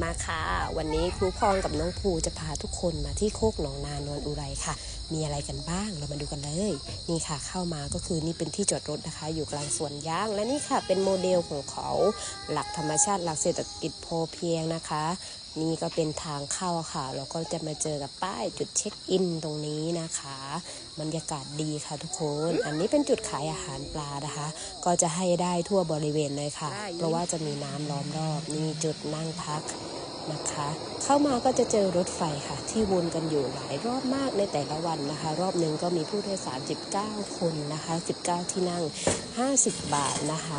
มาค่ะ วันนี้ครูพรกับน้องภูจะพาทุกคนมาที่โคกหนองนานวลอุไรค่ะ มีอะไรกันบ้างเรามาดูกันเลย นี่ค่ะเข้ามาก็คือนี่เป็นที่จอดรถนะคะ อยู่กลางสวนยางและนี่ค่ะ เป็นโมเดลของเขาหลักธรรมชาติหลักเศรษฐกิจพอเพียงนะคะ นี่ก็เป็นทางเข้าค่ะ เราก็จะมาเจอกับป้ายจุดเช็คอินตรงนี้นะคะบรรยากาศดีค่ะทุกคน อันนี้เป็นจุดขายอาหารปลานะคะ ก็จะให้ได้ทั่วบริเวณเลยค่ะ เพราะว่าจะมีน้ำล้อมรอบนี่จุดนั่งพัก นะคะ เข้ามาก็จะเจอรถไฟค่ะ ที่วนกันอยู่หลายรอบมากในแต่ละวันนะคะ รอบหนึ่งก็มีผู้โดยสาร 19 คนนะคะ 19 ที่นั่ง 50 บาทนะคะ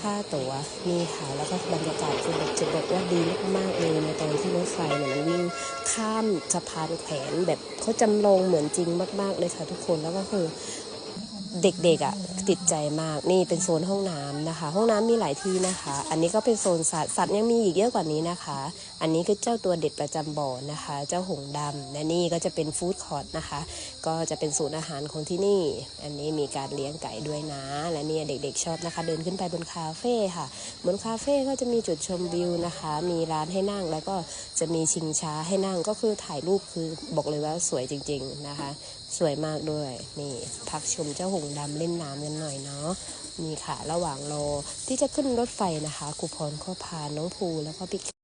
ค่าตั๋วนี่ค่ะแล้วก็บรรยากาศคือแบบจะบอกว่าดีมากๆเลยในตอนที่รถไฟเนี่ยมันวิ่งข้ามสะพานแขวนแบบเขาจำลองเหมือนจริงมาก ๆเลยค่ะทุกคนแล้วก็คือเด็กๆอะ ติดใจมากนี่เป็นโซนห้องน้ำนะคะ ห้องน้ำมีหลายที่นะคะ อันนี้ก็เป็นโซนสัตว์สัตว์ยังมีอีกเยอะกว่านี้นะคะ อันนี้คือเจ้าตัวเด็ดประจำบ่อนะคะ เจ้าหงส์ดำและนี่ก็จะเป็นฟู้ดคอร์ทนะคะ ก็จะเป็นศูนย์อาหารของที่นี่ อันนี้มีการเลี้ยงไก่ด้วยนะ และเนี่ยเด็กๆชอบนะคะ เดินขึ้นไปบนคาเฟ่ค่ะ บนคาเฟ่ก็จะมีจุดชมวิวนะคะ มีร้านให้นั่งแล้วก็จะมีชิงช้าให้นั่งก็คือถ่ายรูปคือบอกเลยว่าสวยจริง ๆนะคะ สวยมากด้วยนี่พักชมเจ้าหงส์ดำเล่นน้ำกันหน่อยเนาะนี่ค่ะ ระหว่างรอที่จะขึ้นรถไฟนะคะครูพรก็พาน้องภูแล้วก็พี่